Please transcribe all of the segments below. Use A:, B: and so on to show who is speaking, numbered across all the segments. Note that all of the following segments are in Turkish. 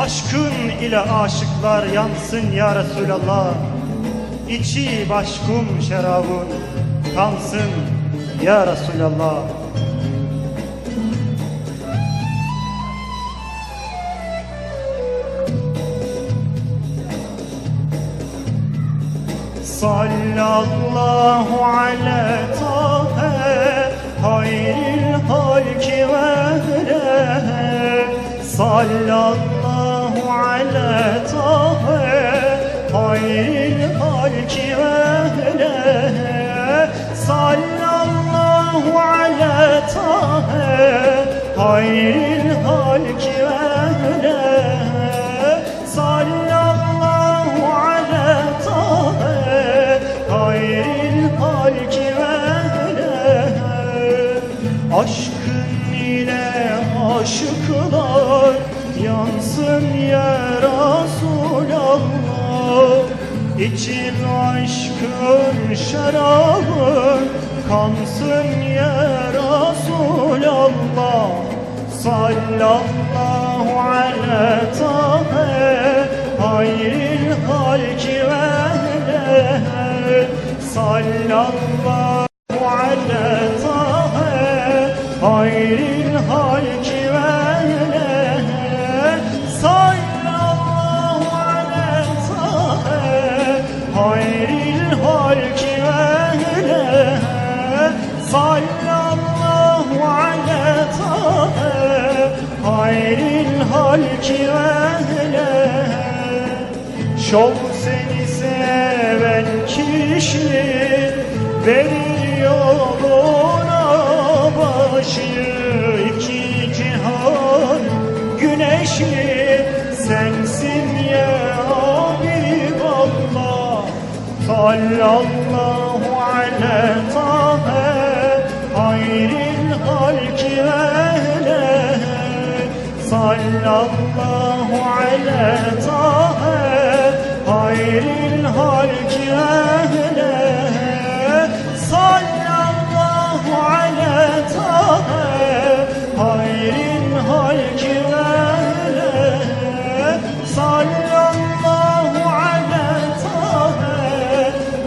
A: Aşkın ile aşıklar yansın ya Resulallah. İçi başkum şerabın kansın ya Resulallah. Sallallahu ala tahe hayril halki ve Sallallahu ala tahe hayril halki ve Sallallahu ala tahe hayril halki ve Sallallahu ala tahe hayril halki ve Aşkın ile aşıklar yansın ya Resulallah İçim aşkın şarabın kansın ya Resulallah Sallallahu ala tahe hayril halki ve Sallallahu ala tahe hayril hayril halki ve Şol seni seven kişi verir yoluna başı iki cihan. Güneşi sensin ya Habiballah sallallahu ala tahe hayril halki ve sallallahu ala tahe hayril halki ve sallallahu ala tahe hayril halki ve sallallahu ala tahe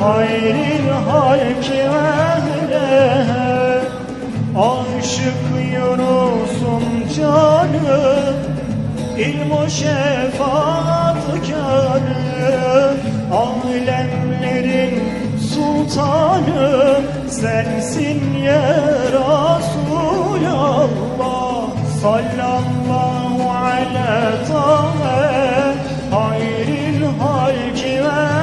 A: hayril halki ve İlm-o şefaat kârı Alemlerin sultanı Sensin ya Resulallah. Sallallahu ala tahe Hayril halki ve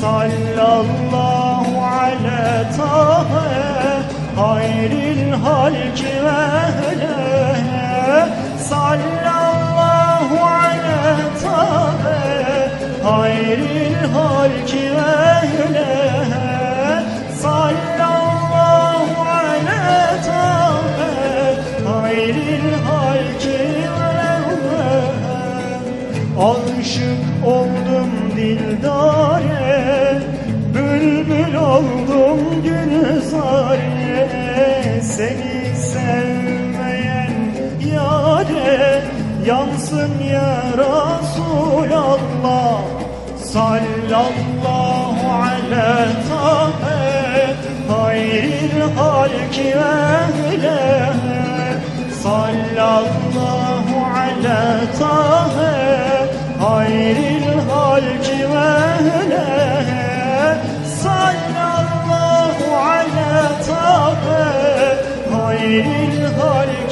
A: Sallallahu ala tahe hayril halki ve Aşık oldum dildare Bülbül oldum gülzare Seni sevmeyen yare Yansın ya Resulallah Sallallahu ala tahe Hayril halki ve Sallallahu ala tahe hayril halki ve sallallahu ala tahe hayril halki ve